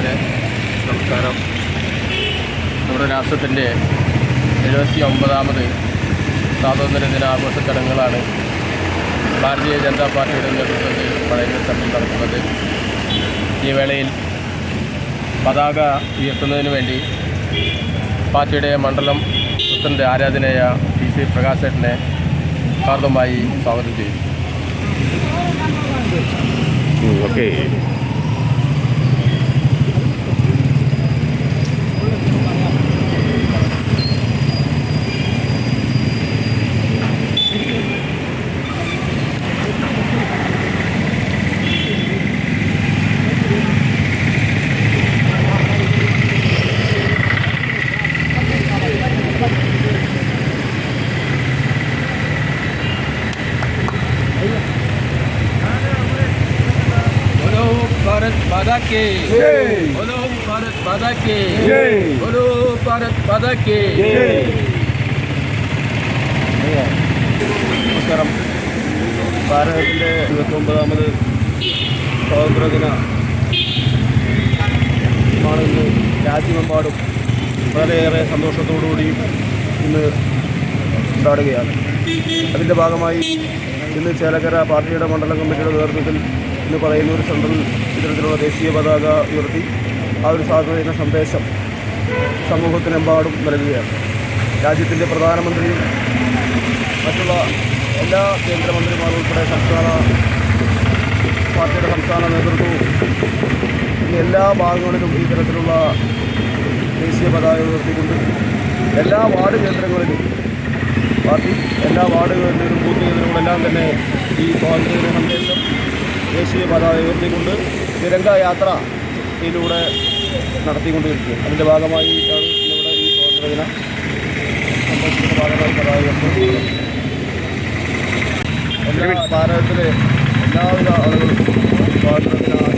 പ്രിയമുള്ളവരെ നമസ്കാരം. നമ്മുടെ രാഷ്ട്രത്തിന്റെ എഴുപത്തി ഒമ്പതാമത് സ്വാതന്ത്ര്യ ദിനാഘോഷ ചടങ്ങുകളാണ് ഭാരതീയ ജനതാ പാർട്ടിയുടെ നേതൃത്വത്തിൽ പഴയ സഭയിൽ നടക്കുന്നത്. ഈ വേളയിൽ പതാക ഉയർത്തുന്നതിന് വേണ്ടി പാർട്ടിയുടെ മണ്ഡലം പ്രസിഡന്റ് ആരാധനയായ പി സി പ്രകാശേട്ടനെ ഹാർദമായി സ്വാഗതം ചെയ്യും. ഓക്കെ बोलो भारत माता की जय। बोलो भारत माता की जय। बोलो भारत माता की നമസ്കാരം ഭാരതത്തിൻ്റെ ഇരുപത്തൊമ്പതാമത് സ്വാതന്ത്ര്യദിന ആണ് ഇന്ന് രാജ്യമെമ്പാടും വളരെയേറെ സന്തോഷത്തോടുകൂടി ഇന്ന് കൊണ്ടാടുകയാണ് അതിൻ്റെ ഭാഗമായി ഇന്ന് ചേലക്കര പാർട്ടിയുടെ മണ്ഡലം കമ്മിറ്റിയുടെ നേതൃത്വത്തിൽ ഇന്ന് പറയുന്ന ഒരു സെൻട്രൽ ഇത്തരത്തിലുള്ള ദേശീയ പതാക ഉയർത്തി ആ ഒരു സ്വാതന്ത്ര്യ സന്ദേശം സമൂഹത്തിനെമ്പാടും നൽകുകയാണ്. രാജ്യത്തിന്റെ പ്രധാനമന്ത്രിയും മറ്റുള്ള എല്ലാ കേന്ദ്രമന്ത്രിമാരും ഉൾപ്പെടെ സംസ്ഥാന പാർട്ടിയുടെ സംസ്ഥാന നേതൃത്വവും എല്ലാ ഭാഗങ്ങളിലും ഈ തരത്തിലുള്ള ദേശീയ പതാക ഉയർത്തിക്കൊണ്ട് എല്ലാ വാർഡ് കേന്ദ്രങ്ങളിലും പാർട്ടി എല്ലാ വാർഡ് കേന്ദ്രങ്ങളിലും ബൂത്ത് കേന്ദ്രങ്ങളിലെല്ലാം തന്നെ ഈ സ്വാതന്ത്ര്യ സന്ദേശം ദേശീയ പതാക ഉയർത്തിക്കൊണ്ട് തിരങ്ക യാത്ര ഇതിലൂടെ നടത്തിക്കൊണ്ടിരിക്കുക അതിന്റെ ഭാഗമായി ഇവിടെ ഈ സ്വാതന്ത്ര്യദിന സന്ദേശത്തിന്റെ ഭാഗമായി പതാക ഉയർത്തുന്നത് എല്ലാ ഭാരതത്തിലെ എല്ലാവിധ ആളുകളും സ്വാതന്ത്ര്യദിന